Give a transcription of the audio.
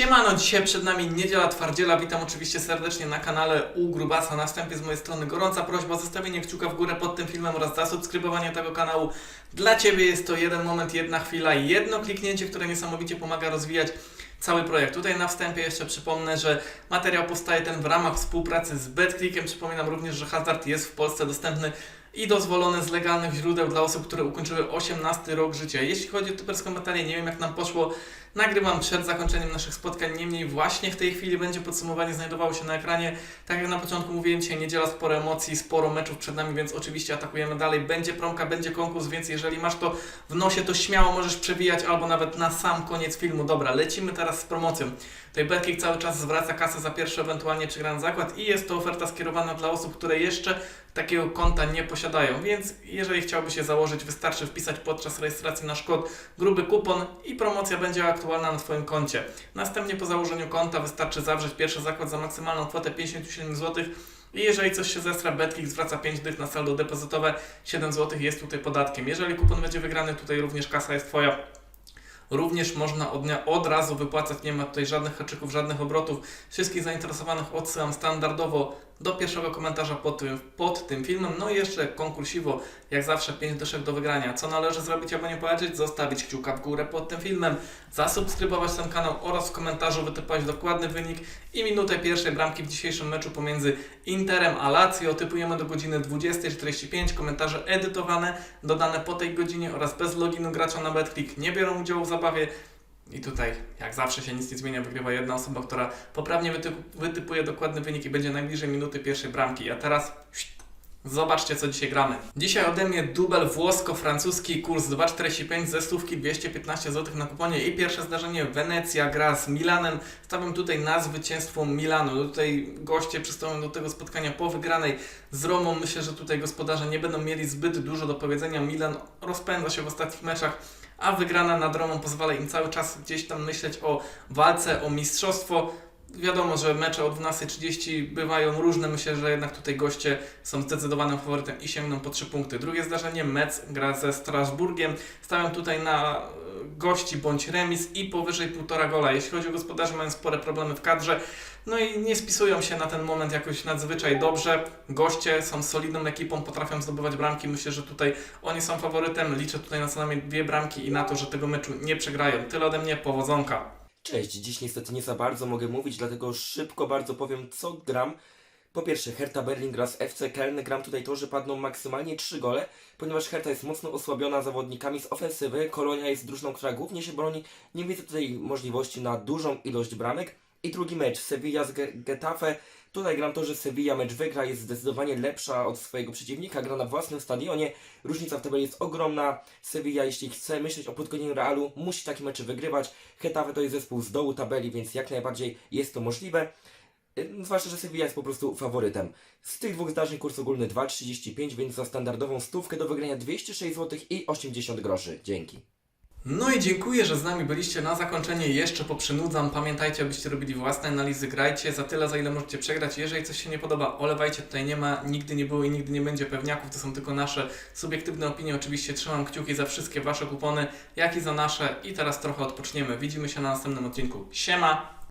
Siemano, dzisiaj przed nami Niedziela Twardziela. Witam oczywiście serdecznie na kanale U Grubasa. Na wstępie z mojej strony gorąca prośba o zostawienie kciuka w górę pod tym filmem oraz zasubskrybowanie tego kanału. Dla Ciebie jest to jeden moment, jedna chwila, jedno kliknięcie, które niesamowicie pomaga rozwijać cały projekt. Tutaj na wstępie jeszcze przypomnę, że materiał powstaje ten w ramach współpracy z BetClickiem. Przypominam również, że hazard jest w Polsce dostępny i dozwolony z legalnych źródeł dla osób, które ukończyły 18 rok życia. Jeśli chodzi o typerską materię, nie wiem jak nam poszło, nagrywam przed zakończeniem naszych spotkań, niemniej właśnie w tej chwili będzie podsumowanie znajdowało się na ekranie. Tak jak na początku mówiłem, dzisiaj niedziela, sporo emocji, sporo meczów przed nami, więc oczywiście atakujemy dalej. Będzie promka, będzie konkurs, więc jeżeli masz to w nosie, to śmiało możesz przewijać albo nawet na sam koniec filmu. Dobra, lecimy teraz z promocją. Tutaj Betkick cały czas zwraca kasę za pierwszy ewentualnie przegrany zakład i jest to oferta skierowana dla osób, które jeszcze takiego konta nie posiadają, więc jeżeli chciałby się założyć, wystarczy wpisać podczas rejestracji nasz kod gruby kupon i promocja będzie aktualna na Twoim koncie. Następnie po założeniu konta wystarczy zawrzeć pierwszy zakład za maksymalną kwotę 57 zł i jeżeli coś się zestra, Betkick zwraca 5 dych na saldo depozytowe, 7 zł jest tutaj podatkiem. Jeżeli kupon będzie wygrany, tutaj również kasa jest Twoja. Również można od dnia od razu wypłacać, nie ma tutaj żadnych haczyków, żadnych obrotów. Wszystkich zainteresowanych odsyłam standardowo do pierwszego komentarza pod tym, pod tym filmem. No i jeszcze konkursiwo, jak zawsze 5 dyszek do wygrania. Co należy zrobić, aby nie polecieć? Zostawić kciuka w górę pod tym filmem, zasubskrybować ten kanał oraz w komentarzu wytypować dokładny wynik i minutę pierwszej bramki w dzisiejszym meczu pomiędzy Interem a Lazio. Typujemy do godziny 20.45. Komentarze edytowane, dodane po tej godzinie oraz bez loginu gracza na BetClick nie biorą udziału w zabawie. I tutaj, jak zawsze się nic nie zmienia, wygrywa jedna osoba, która poprawnie wytyp wytypuje dokładny wynik i będzie najbliżej minuty pierwszej bramki. A teraz zobaczcie, co dzisiaj gramy. Dzisiaj ode mnie dubel włosko-francuski, kurs 2,45 ze stówki 215 zł na kuponie i pierwsze zdarzenie Wenecja gra z Milanem. Stawiam tutaj na zwycięstwo Milanu. Tutaj goście przystąpią do tego spotkania po wygranej z Romą. Myślę, że tutaj gospodarze nie będą mieli zbyt dużo do powiedzenia. Milan rozpędza się w ostatnich meczach a wygrana nad Romą pozwala im cały czas gdzieś tam myśleć o walce, o mistrzostwo. Wiadomo, że mecze o 12.30 bywają różne. Myślę, że jednak tutaj goście są zdecydowanym faworytem i sięgną po 3 punkty. Drugie zdarzenie, Metz gra ze Strasburgiem. Stawiam tutaj na e, gości bądź remis i powyżej 1,5 gola. Jeśli chodzi o gospodarzy, mają spore problemy w kadrze. No i nie spisują się na ten moment jakoś nadzwyczaj dobrze. Goście są solidną ekipą, potrafią zdobywać bramki. Myślę, że tutaj oni są faworytem. Liczę tutaj na co najmniej dwie bramki i na to, że tego meczu nie przegrają. Tyle ode mnie, powodzonka. Cześć, dziś niestety nie za bardzo mogę mówić, dlatego szybko bardzo powiem co gram. Po pierwsze, Hertha Berlin gra z FC Köln. Gram tutaj to, że padną maksymalnie 3 gole, ponieważ Hertha jest mocno osłabiona zawodnikami z ofensywy. Kolonia jest drużyną, która głównie się broni. Nie widzę tutaj możliwości na dużą ilość bramek. I drugi mecz, Sevilla z Ge- Getafe. Tutaj gram to, że Sevilla mecz wygra, jest zdecydowanie lepsza od swojego przeciwnika, gra na własnym stadionie. Różnica w tabeli jest ogromna. Sevilla, jeśli chce myśleć o podgonieniu Realu, musi takie mecze wygrywać. Getafe to jest zespół z dołu tabeli, więc jak najbardziej jest to możliwe. Zwłaszcza, że Sevilla jest po prostu faworytem. Z tych dwóch zdarzeń kurs ogólny 2,35, więc za standardową stówkę do wygrania 206 zł i 80 groszy. Dzięki. No i dziękuję, że z nami byliście. Na zakończenie jeszcze poprzynudzam. Pamiętajcie, abyście robili własne analizy, grajcie za tyle, za ile możecie przegrać. Jeżeli coś się nie podoba, olewajcie. Tutaj nie ma, nigdy nie było i nigdy nie będzie pewniaków. To są tylko nasze subiektywne opinie. Oczywiście trzymam kciuki za wszystkie Wasze kupony, jak i za nasze. I teraz trochę odpoczniemy. Widzimy się na następnym odcinku. Siema!